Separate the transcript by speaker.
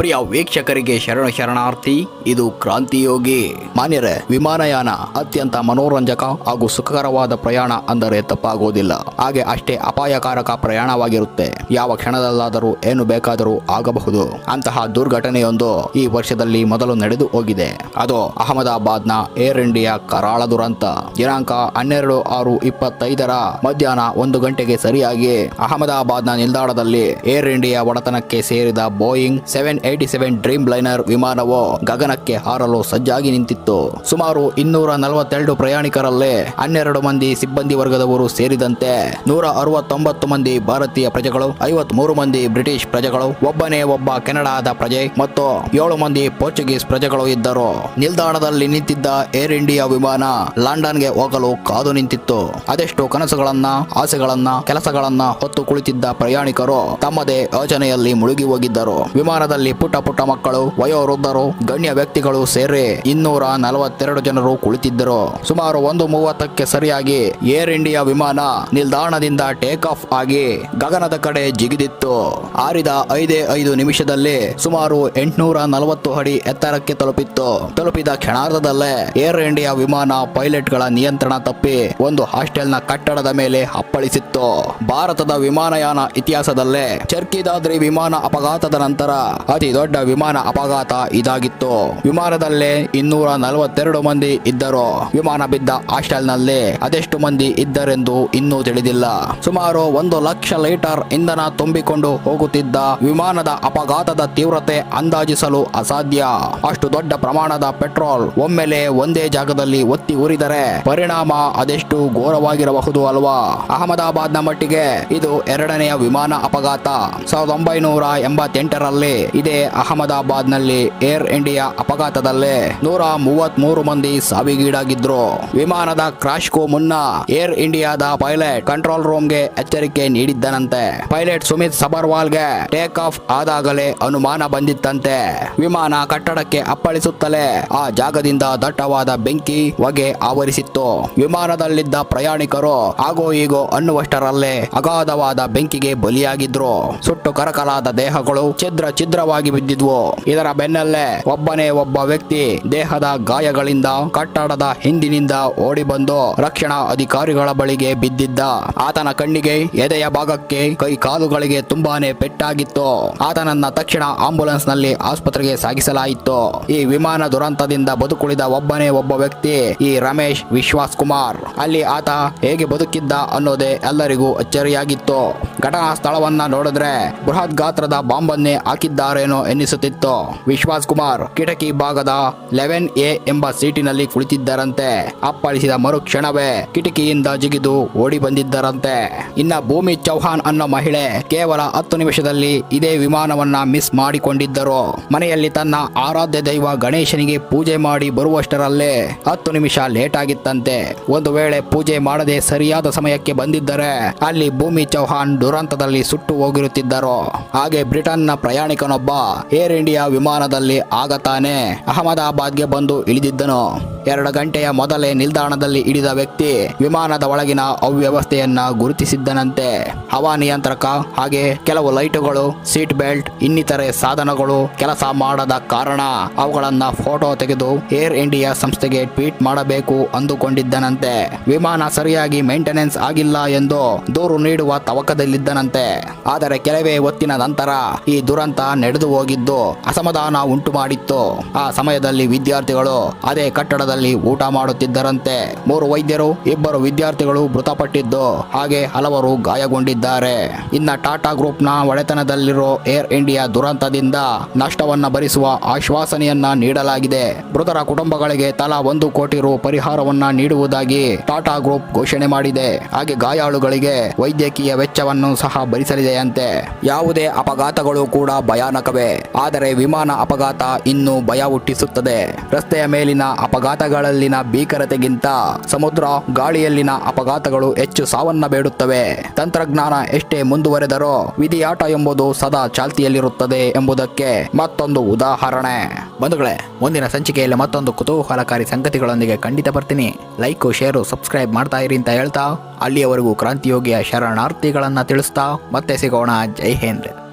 Speaker 1: ಪ್ರಿಯ ವೀಕ್ಷಕರಿಗೆ ಶರಣ ಶರಣಾರ್ಥಿ, ಇದು ಕ್ರಾಂತಿಯೋಗಿ. ಮಾನ್ಯರೇ, ವಿಮಾನಯಾನ ಅತ್ಯಂತ ಮನೋರಂಜಕ ಹಾಗೂ ಸುಖಕರವಾದ ಪ್ರಯಾಣ ಅಂದರೆ ತಪ್ಪಾಗುವುದಿಲ್ಲ ಹಾಗೆ ಅಷ್ಟೇ ಅಪಾಯಕಾರಕ ಪ್ರಯಾಣವಾಗಿರುತ್ತೆ. ಯಾವ ಕ್ಷಣದಲ್ಲಾದರೂ ಏನು ಬೇಕಾದರೂ ಆಗಬಹುದು. ಅಂತಹ ದುರ್ಘಟನೆಯೊಂದು ಈ ವರ್ಷದಲ್ಲಿ ಮೊದಲು ನಡೆದು ಹೋಗಿದೆ. ಅದು ಅಹಮದಾಬಾದ್ನ ಏರ್ ಇಂಡಿಯಾ ಕರಾಳ ದುರಂತ. ದಿನಾಂಕ ಹನ್ನೆರಡು ಆರು ಇಪ್ಪತ್ತೈದರ ಮಧ್ಯಾಹ್ನ ಒಂದು ಗಂಟೆಗೆ ಸರಿಯಾಗಿ ಅಹಮದಾಬಾದ್ನ ನಿಲ್ದಾಣದಲ್ಲಿ ಏರ್ ಇಂಡಿಯಾ ಒಡೆತನಕ್ಕೆ ಸೇರಿದ Boeing seven eighty seven Dreamliner ವಿಮಾನವು ಗಗನಕ್ಕೆ ಹಾರಲು ಸಜ್ಜಾಗಿ ನಿಂತಿತ್ತು. ಸುಮಾರು ಇನ್ನೂರ ನಲವತ್ತೆರಡು ಪ್ರಯಾಣಿಕರಲ್ಲೇ ಹನ್ನೆರಡು ಮಂದಿ ಸಿಬ್ಬಂದಿ ವರ್ಗದವರು ಸೇರಿದಂತೆ ನೂರ ಅರವತ್ತೊಂಬತ್ತು ಮಂದಿ ಭಾರತೀಯ ಪ್ರಜೆಗಳು ಐವತ್ ಮೂರು ಮಂದಿ ಬ್ರಿಟಿಷ್ ಪ್ರಜೆಗಳು, ಒಬ್ಬನೇ ಒಬ್ಬ ಕೆನಡಾದ ಪ್ರಜೆ ಮತ್ತು ಏಳು ಮಂದಿ ಪೋರ್ಚುಗೀಸ್ ಪ್ರಜೆಗಳು ಇದ್ದರು. ನಿಲ್ದಾಣದಲ್ಲಿ ನಿಂತಿದ್ದ ಏರ್ ಇಂಡಿಯಾ ವಿಮಾನ ಲಂಡನ್ಗೆ ಹೋಗಲು ಕಾದು ನಿಂತಿತ್ತು. ಅದೆಷ್ಟು ಕನಸುಗಳನ್ನ, ಆಸೆಗಳನ್ನ, ಕೆಲಸಗಳನ್ನ ಹೊತ್ತು ಕುಳಿತಿದ್ದ ಪ್ರಯಾಣಿಕರು ತಮ್ಮದೇ ಯೋಚನೆಯಲ್ಲಿ ಮುಳುಗಿ ಹೋಗಿದ್ದರು. ವಿಮಾನದಲ್ಲಿ ಪುಟ್ಟ ಪುಟ್ಟ ಮಕ್ಕಳು, ವಯೋವೃದ್ಧರು, ಗಣ್ಯ ವ್ಯಕ್ತಿಗಳು ಸೇರಿ ಇನ್ನೂರ ನಲವತ್ತೆರಡು ಜನರು ಕುಳಿತಿದ್ದರು. ಸುಮಾರು ಒಂದು ಮೂವತ್ತಕ್ಕೆ ಸರಿಯಾಗಿ ಏರ್ ಇಂಡಿಯಾ ವಿಮಾನ ನಿಲ್ದಾಣದಿಂದ ಟೇಕ್ ಆಫ್ ಆಗಿ ಗಗನದ ಕಡೆ ಜಿಗಿದಿತ್ತು. ಆರಿದ ಐದೇ ಐದು ನಿಮಿಷದಲ್ಲಿ ಸುಮಾರು ಎಂಟುನೂರ ನಲವತ್ತು ಅಡಿ ಎತ್ತರಕ್ಕೆ ತಲುಪಿತ್ತು. ತಲುಪಿದ ಕ್ಷಣಾರ್ಧದಲ್ಲೇ ಏರ್ ಇಂಡಿಯಾ ವಿಮಾನ ಪೈಲಟ್ಗಳ ನಿಯಂತ್ರಣ ತಪ್ಪಿ ಒಂದು ಹಾಸ್ಟೆಲ್ನ ಕಟ್ಟಡದ ಮೇಲೆ ಅಪ್ಪಳಿಸಿತ್ತು. ಭಾರತದ ವಿಮಾನಯಾನ ಇತಿಹಾಸದಲ್ಲೇ ಚರ್ಕಿದಾದ್ರಿ ವಿಮಾನ ಅಪಘಾತದ ನಂತರ ಅತಿ ದೊಡ್ಡ ವಿಮಾನ ಅಪಘಾತ ಇದಾಗಿತ್ತು. ವಿಮಾನದಲ್ಲೇ ಇನ್ನೂರ ನಲವತ್ತೆರಡು ಮಂದಿ ಇದ್ದರು. ವಿಮಾನ ಬಿದ್ದ ಹಾಸ್ಟೆಲ್ನಲ್ಲಿ ಅದೆಷ್ಟು ಮಂದಿ ಇದ್ದರೆಂದು ಇನ್ನೂ ತಿಳಿದಿಲ್ಲ. ಸುಮಾರು ಒಂದು ಲಕ್ಷ ಲೀಟರ್ ಇಂಧನ ತುಂಬಿಕೊಂಡು ಹೋಗುತ್ತಿದ್ದ ವಿಮಾನದ ಅಪಘಾತದ ತೀವ್ರತೆ ಅಂದಾಜಿಸಲು ಅಸಾಧ್ಯ. ಅಷ್ಟು ದೊಡ್ಡ ಪ್ರಮಾಣದ ಪೆಟ್ರೋಲ್ ಒಮ್ಮೆಲೆ ಒಂದೇ ಜಾಗದಲ್ಲಿ ಒತ್ತಿ ಉರಿದರೆ ಪರಿಣಾಮ ಅದೆಷ್ಟು ಘೋರವಾಗಿರಬಹುದು ಅಲ್ವಾ? ಅಹಮದಾಬಾದ್ನ ಮಟ್ಟಿಗೆ ಇದು ಎರಡನೆಯ ವಿಮಾನ ಅಪಘಾತ. ಸಾವಿರದ ಒಂಬೈನೂರ ಎಂಬತ್ತೆಂಟರಲ್ಲಿ ಇದೇ ಅಹಮದಾಬಾದ್ನಲ್ಲಿ ಏರ್ ಇಂಡಿಯಾ ಅಪಘಾತದಲ್ಲೇ ನೂರ ಮೂವತ್ತ್ ಮೂರು ಮಂದಿ ಸಾವಿಗೀಡಾಗಿದ್ರು. ವಿಮಾನದ ಕ್ರಾಶ್ಗೂ ಮುನ್ನ ಏರ್ ಇಂಡಿಯಾದ ಪೈಲಟ್ ಕಂಟ್ರೋಲ್ ರೂಮ್ಗೆ ಎಚ್ಚರಿಕೆ ನೀಡಿದ್ದನಂತೆ. ಪೈಲಟ್ ಸುಮಿತ್ ಸಬರ್ವಾಲ್ಗೆ ಟೇಕ್ ಆಫ್ ಆದಾಗಲೇ ಅನುಮಾನ ಬಂದಿತ್ತಂತೆ. ವಿಮಾನ ಕಟ್ಟಡಕ್ಕೆ ಅಪ್ಪಳಿಸುತ್ತಲೇ ಆ ಜಾಗದಿಂದ ದಟ್ಟವಾದ ಬೆಂಕಿ ಹೊಗೆ ಆವರಿಸಿತ್ತು. ವಿಮಾನದಲ್ಲಿದ್ದ ಪ್ರಯಾಣಿಕರು ಆಗೋ ಈಗೋ ಅನ್ನುವಷ್ಟರಲ್ಲೇ ಅಗಾಧವಾದ ಬೆಂಕಿಗೆ ಬಲಿಯಾಗಿದ್ರು. ಸುಟ್ಟು ಕರಕಲಾದ ದೇಹಗಳು ಛಿದ್ರ ಛಿದ್ರವಾಗಿ ಬಿದ್ದಿದ್ವು? ಇದರ ಬೆನ್ನಲ್ಲೇ ಒಬ್ಬನೇ ಒಬ್ಬ ವ್ಯಕ್ತಿ ದೇಹದ ಗಾಯಗಳಿಂದ ಕಟ್ಟಡದ ಹಿಂದಿನಿಂದ ಓಡಿ ಬಂದು ರಕ್ಷಣಾ ಅಧಿಕಾರಿಗಳ ಬಳಿಗೆ ಬಿದ್ದಿದ್ದ. ಆತನ ಕಣ್ಣಿಗೆ ಎದೆಯ ಭಾಗಕ್ಕೆ ಕೈ ಕಾಲುಗಳಿಗೆ ತುಂಬಾನೇ ಪೆಟ್ಟಾಗಿತ್ತು. ಆತನನ್ನ ತಕ್ಷಣ ಆಂಬುಲೆನ್ಸ್ನಲ್ಲಿ ಆಸ್ಪತ್ರೆಗೆ ಸಾಗಿಸಲಾಯಿತು. ಈ ವಿಮಾನ ದುರಂತದಿಂದ ಬದುಕುಳಿದ ಒಬ್ಬನೇ ಒಬ್ಬ ವ್ಯಕ್ತಿ ಈ ರಮೇಶ್ ವಿಶ್ವಾಸ್ ಕುಮಾರ್ ಅಲ್ಲಿ ಆತ ಹೇಗೆ ಬದುಕಿದ್ದ ಅನ್ನೋದೇ ಎಲ್ಲರಿಗೂ ಅಚ್ಚರಿಯಾಗಿತ್ತು. ಘಟನಾ ಸ್ಥಳವನ್ನ ನೋಡಿದ್ರೆ ಬೃಹತ್ ಗಾತ್ರದ ಬಾಂಬನ್ನೇ ಹಾಕಿದ್ದಾರೇನೋ ಎನ್ನಿಸುತ್ತಿತ್ತು ವಿಶ್ವಾಸ್ ಕುಮಾರ್ ಕಿಟಕಿ ಭಾಗದ ಲೆವೆನ್ ಎ ಎಂಬ ಸೀಟಿನಲ್ಲಿ ಕುಳಿತಿದ್ದರಂತೆ. ಅಪ್ಪಳಿಸಿದ ಮರುಕ್ಷಣವೇ ಕಿಟಕಿಯಿಂದ ಜಿಗಿದು ಓಡಿ ಬಂದಿದ್ದರಂತೆ. ಇನ್ನ ಭೂಮಿ ಚೌಹಾನ್ ಅನ್ನೋ ಮಹಿಳೆ ಕೇವಲ ಹತ್ತು ನಿಮಿಷದಲ್ಲಿ ಇದೇ ವಿಮಾನವನ್ನ ಮಿಸ್ ಮಾಡಿಕೊಂಡಿದ್ದರು. ಮನೆಯಲ್ಲಿ ತನ್ನ ಆರಾಧ್ಯ ದೈವ ಗಣೇಶನಿಗೆ ಪೂಜೆ ಮಾಡಿ ಬರುವಷ್ಟರಲ್ಲೇ ಹತ್ತು ನಿಮಿಷ ಲೇಟ್ ಆಗಿತ್ತಂತೆ ಒಂದು ವೇಳೆ ಪೂಜೆ ಮಾಡದೆ ಸರಿಯಾದ ಸಮಯಕ್ಕೆ ಬಂದಿದ್ದರೆ ಅಲ್ಲಿ ಭೂಮಿ ಚೌಹಾನ್ ದುರಂತದಲ್ಲಿ ಸುಟ್ಟು ಹೋಗಿರುತ್ತಿದ್ದರು. ಹಾಗೆ ಬ್ರಿಟನ್ನ ಪ್ರಯಾಣಿಕನೊಬ್ಬ ಏರ್ ಇಂಡಿಯಾ ವಿಮಾನದಲ್ಲಿ ಆಗತಾನೆ. ಅಹಮದಾಬಾದ್ಗೆ ಬಂದು ಇಳಿದಿದ್ದನು. ಎರಡು ಗಂಟೆಯ ಮೊದಲೇ ನಿಲ್ದಾಣದಲ್ಲಿ ಇಳಿದ ವ್ಯಕ್ತಿ ವಿಮಾನದ ಒಳಗಿನ ಅವ್ಯವಸ್ಥೆಯನ್ನ ಗುರುತಿಸಿದ್ದನಂತೆ. ಹವಾ ನಿಯಂತ್ರಕ ಹಾಗೆ ಕೆಲವು ಲೈಟುಗಳು, ಸೀಟ್ ಬೆಲ್ಟ್, ಇನ್ನಿತರೆ ಸಾಧನಗಳು ಕೆಲಸ ಮಾಡದ ಕಾರಣ ಅವುಗಳನ್ನ ಫೋಟೋ ತೆಗೆದು ಏರ್ ಇಂಡಿಯಾ ಸಂಸ್ಥೆಗೆ ಟ್ವೀಟ್ ಮಾಡಬೇಕು ಅಂದುಕೊಂಡಿದ್ದನಂತೆ. ವಿಮಾನ ಸರಿಯಾಗಿ ಮೇಂಟೆನೆನ್ಸ್ ಆಗಿಲ್ಲ ಎಂದು ದೂರು ನೀಡುವ ತವಕದಲ್ಲಿದ್ದನಂತೆ. ಆದರೆ ಕೆಲವೇ ಹೊತ್ತಿನ ನಂತರ ಈ ದುರಂತ ನಡೆದು ಹೋಗಿದ್ದು ಅಸಮಾಧಾನ ಉಂಟು ಮಾಡಿತ್ತು ಆ ಸಮಯದಲ್ಲಿ ವಿದ್ಯಾರ್ಥಿಗಳು ಅದೇ ಕಟ್ಟಡದಲ್ಲಿ ಊಟ ಮಾಡುತ್ತಿದ್ದರಂತೆ. ಮೂರು ವೈದ್ಯರು, ಇಬ್ಬರು ವಿದ್ಯಾರ್ಥಿಗಳು ಮೃತಪಟ್ಟಿದ್ದು. ಹಾಗೆ ಹಲವರು ಗಾಯಗೊಂಡಿದ್ದಾರೆ. ಇನ್ನ ಟಾಟಾ ಗ್ರೂಪ್ನ ಒಡೆತನದಲ್ಲಿರೋ ಏರ್ ಇಂಡಿಯಾ ದುರಂತದಿಂದ ನಷ್ಟವನ್ನ ಭರಿಸುವ ಆಶ್ವಾಸನೆಯನ್ನ ನೀಡಲಾಗಿದೆ. ಮೃತರ ಕುಟುಂಬಗಳಿಗೆ ತಲಾ ಒಂದು ಕೋಟಿ ರು ಪರಿಹಾರವನ್ನ ನೀಡುವುದಾಗಿ ಟಾಟಾ ಗ್ರೂಪ್ ಘೋಷಣೆ ಮಾಡಿದೆ. ಹಾಗೆ ಗಾಯಾಳುಗಳಿಗೆ ವೈದ್ಯಕೀಯ ವೆಚ್ಚವನ್ನು ಸಹ ಭರಿಸಲಿದೆಯಂತೆ. ಯಾವುದೇ ಅಪಘಾತಗಳು ಕೂಡ ಭಯಾನಕವೇ. ಆದರೆ ವಿಮಾನ ಅಪಘಾತ ಇನ್ನೂ ಭಯ ಹುಟ್ಟಿಸುತ್ತದೆ. ರಸ್ತೆಯ ಮೇಲಿನ ಅಪಘಾತಗಳಲ್ಲಿನ ಭೀಕರತೆಗಿಂತ ಸಮುದ್ರ ಗಾಳಿಯಲ್ಲಿನ ಅಪಘಾತಗಳು ಹೆಚ್ಚು ಸಾವನ್ನ ಬೇಡುತ್ತವೆ. ತಂತ್ರಜ್ಞಾನ ಎಷ್ಟೇ ಮುಂದುವರೆದರೂ ವಿಧಿಯಾಟ ಎಂಬುದು ಸದಾ ಚಾಲ್ತಿಯಲ್ಲಿರುತ್ತದೆ ಎಂಬುದಕ್ಕೆ ಮತ್ತೊಂದು ಉದಾಹರಣೆ. ಬಂಧುಗಳೇ, ಮುಂದಿನ ಸಂಚಿಕೆಯಲ್ಲಿ ಮತ್ತೊಂದು ಕುತೂಹಲಕಾರಿ ಸಂಗತಿಗಳೊಂದಿಗೆ ಖಂಡಿತ ಬರ್ತೀನಿ. ಲೈಕು, ಶೇರು, ಸಬ್ಸ್ಕ್ರೈಬ್ ಮಾಡ್ತಾ ಇರಿ ಅಂತ ಹೇಳ್ತಾ, ಅಲ್ಲಿಯವರೆಗೂ ಕ್ರಾಂತಿಯೋಗಿಯ ಶರಣಾರ್ಥಿಗಳನ್ನ ತಿಳಿಸ್ತಾ, ಮತ್ತೆ ಸಿಗೋಣ. ಜೈ ಹಿಂದ್.